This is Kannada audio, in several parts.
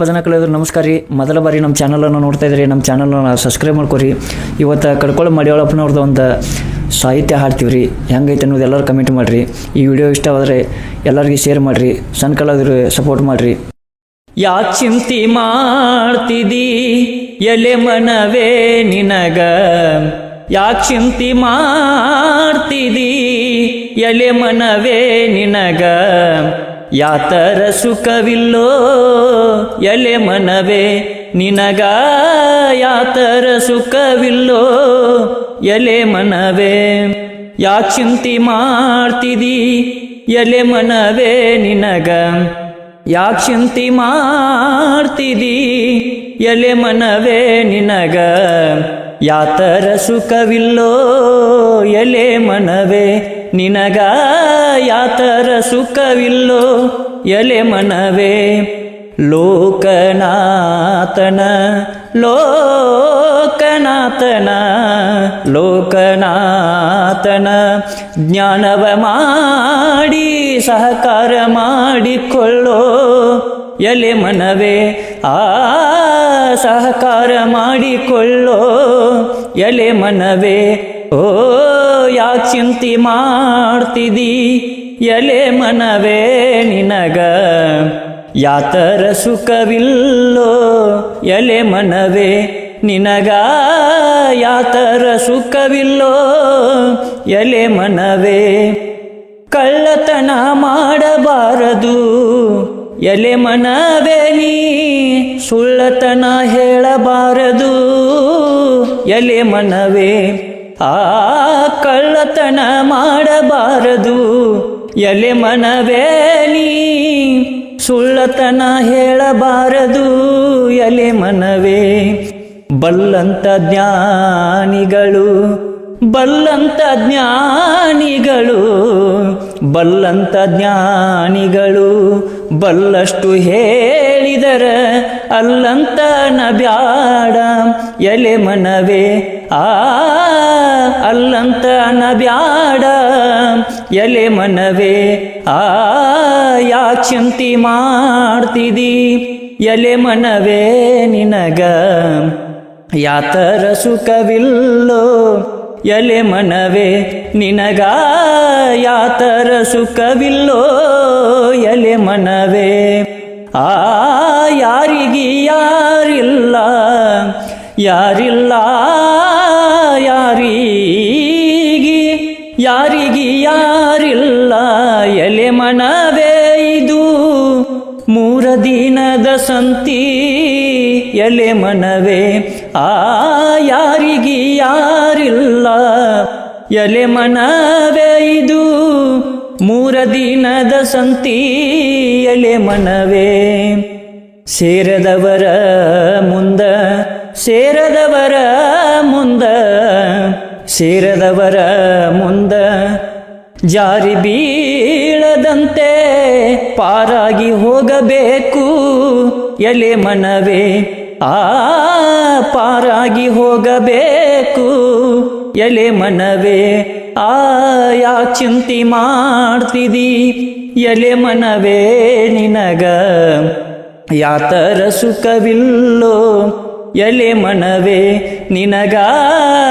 ಭಜನಾ ಕಳೆದ್ರು ನಮಸ್ಕಾರ ರೀ. ಮೊದಲ ಬಾರಿ ನಮ್ಮ ಚಾನಲನ್ನು ನೋಡ್ತಾ ಇದ್ರಿ, ನಮ್ಮ ಚಾನಲನ್ನು ಸಬ್ಸ್ಕ್ರೈಬ್ ಮಾಡ್ಕೊರಿ. ಇವತ್ತು ಕಡ್ಕೊಳ್ಳೋ ಮಡಿಯೊಳಪ್ಪನವ್ರದ್ದು ಒಂದು ಸಾಹಿತ್ಯ ಹಾಡ್ತೀವಿ ರೀ. ಹೆಂಗೈತೆ ಅನ್ನೋದು ಎಲ್ಲರೂ ಕಮೆಂಟ್ ಮಾಡಿರಿ. ಈ ವಿಡಿಯೋ ಇಷ್ಟವಾದರೆ ಎಲ್ಲರಿಗೂ ಶೇರ್ ಮಾಡಿರಿ. ಸಣ್ಣ ಸಪೋರ್ಟ್ ಮಾಡಿರಿ. ಯಾ ಚಿಂತಿ ಮಾಡ್ತಿದಿ, ಎಲೆ ಮನವೇ ನಿನಗ? ಯಾ ಚಿಂತಿ ಮಾಡ್ತಿದಿ, ಎಲೆ ಮನವೇ ನಿನಗ? ಯಾತರ ಸುಖವಿಲ್ಲೋ ಎಲೆ ಮನವೇ, ನಿನಗ ಯಾತರ ಸುಖವಿಲ್ಲೋ ಎಲೆ ಮನವೇ. ಯಾ ಚಿಂತಿ ಮಾಡ್ತಿದಿ ಎಲೆ ಮನವೇ ನಿನಗ? ಯಾ ಚಿಂತಿ ಮಾಡ್ತಿದಿ ಎಲೆ ಮನವೇ ನಿನಗ? ಯಾತರ ಸುಖವಿಲ್ಲೋ ಎಲೆ ಮನವೇ, ನಿನಗ ಯಾತರ ಸುಖವಿಲ್ಲೋ ಎಲೆ ಮನವೇ. ಲೋಕನಾಥನ ಲೋಕನಾಥನ ಲೋಕನಾಥನ. ಜ್ಞಾನವ ಮಾಡಿ, ಸಹಕಾರ ಮಾಡಿಕೊಳ್ಳೋ ಎಲೆ ಮನವೇ. ಆ ಸಹಕಾರ ಮಾಡಿಕೊಳ್ಳೋ ಎಲೆ ಮನವೇ. ಓ, ಯಾಕೆ ಚಿಂತಿ ಮಾಡ್ತಿದಿ? ಎಲೆ ಮನವೇ ನಿನಗ. ಯಾತರ ಸುಖವಿಲ್ಲೋ ಎಲೆ ಮನವೇ ನಿನಗ. ಯಾತರ ಸುಖವಿಲ್ಲೋ ಎಲೆ ಮನವೇ. ಕಳ್ಳತನ ಮಾಡಬಾರದು ಎಲೆ ಮನವೇ ನೀ. ಸುಳ್ಳತನ ಹೇಳಬಾರದು ಎಲೆ ಮನವೇ. ಆ ಕಳ್ಳತನ ಮಾಡಬಾರದು. ಎಲೆ ಮನವೇ ನೀ ಸುಳ್ಳತನ ಹೇಳಬಾರದು. ಎಲೆ ಮನವೇ ಬಲ್ಲಂತ ಜ್ಞಾನಿಗಳು ಬಲ್ಲಂತ ಜ್ಞಾನಿಗಳು ಬಲ್ಲಂತ ಜ್ಞಾನಿಗಳು ಬಲ್ಲಷ್ಟು ಹೇಳಿದರ ಅಲ್ಲಂತ ನಬ್ಯಾಡ. ಎಲೆ ಮನವೇ ಆ ಅಲ್ಲಂತ ನಬ್ಯಾಡ ಎಲೆ ಮನವೇ, ಆ ಯಾ ಚಿಂತಿ ಮಾಡ್ತಿದಿ? ಎಲೆ ಮನವೇ ನಿನಗ ಯಾತರ ಸುಖವಿಲ್ಲೋ? ಎಲೆ ಮನವೇ ನಿನಗ ಯಾತರ ಸುಖವಿಲ್ಲೋ? ಎಲೆ ಮನವೇ, ಆ ಯಾರಿಗಿ ಯಾರಿಲ್ಲ? ಯಾರಿಲ್ಲ ಮನವೇ ಇದು ಮೂರ ದಿನದ ಸಂತಿ ಎಲೆ ಮನವೇ ಆ ಯಾರಿಗಿ ಯಾರಿಲ್ಲ? ಎಲೆ ಮನವೇ ಇದು ಮೂರ ದಿನದ ಸಂತಿ ಎಲೆ ಮನವೇ ಸೇರದವರ ಮುಂದ ಸೇರದವರ ಮುಂದ ಸೇರದವರ ಮುಂದ ಜಾರಿ ಬೀಳದಂತೆ ಪಾರಾಗಿ ಹೋಗಬೇಕು. ಎಲೆ ಮನವೇ ಆ ಪಾರಾಗಿ ಹೋಗಬೇಕು. ಎಲೆ ಮನವೇ ಆ ಯಾ ಚಿಂತಿ ಮಾಡ್ತಿದಿ. ಎಲೆ ಮನವೇ ನಿನಗ ಯಾತರ ಸುಖವಿಲ್ಲೋ. ಎಲೆ ಮನವೇ ನಿನಗ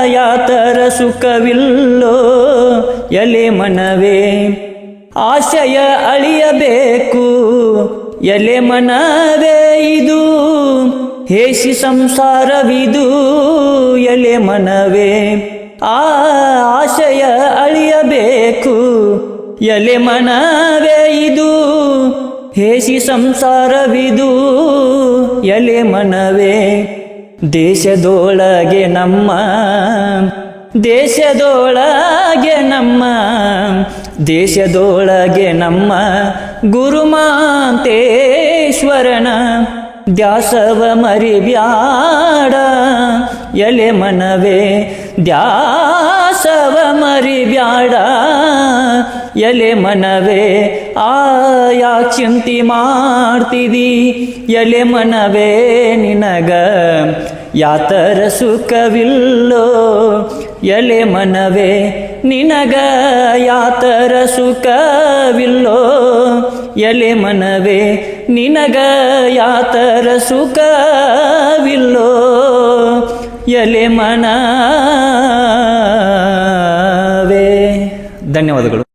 ಯಾತರ ಸುಖವಿಲ್ಲೋ. ಎಲೆ ಮನವೇ ಆಶಯ ಅಳಿಯಬೇಕು. ಎಲೆ ಮನವೇ ಇದು. ಹೇಸಿ ಸಂಸಾರವಿದು. ಎಲೆ ಮನವೇ. ಆ ಆಶಯ ಅಳಿಯಬೇಕು. ಎಲೆ ಮನವೇ ಇದು. ಹೇಸಿ ಸಂಸಾರವಿದು. ಎಲೆ ಮನವೇ. ದೇಶದೊಳಗೆ ನಮ್ಮ. ದೇಶದೊಳಗೆ ನಮ್ಮ. ದೇಶದೊಳಗೆ ನಮ್ಮ ಗುರುಮಾಂತೇಶ್ವರನ ದ್ಯಾಸವ ಮರಿಬ್ಯಾಡ, ಎಲೆ ಮನವೇ, ದ್ಯಾಸವ ಮರಿಬ್ಯಾಡ, ಎಲೆ ಮನವೇ ಆ ಯಾ ಚಿಂತಿ ಮಾಡ್ತಿದಿ ಎಲೆ ಮನವೇ ನಿನಗ, ಯಾತರ ಸುಖವಿಲ್ಲೋ ಎಲೆ ಮನವೇ ನಿನಗ ಯಾತರ ಸುಖವಿಲ್ಲೋ? ಎಲೆ ಮನವೇ ನಿನಗ ಯಾತರ ಸುಖವಿಲ್ಲೋ? ಎಲೆ ಮನವೇ. ಧನ್ಯವಾದಗಳು.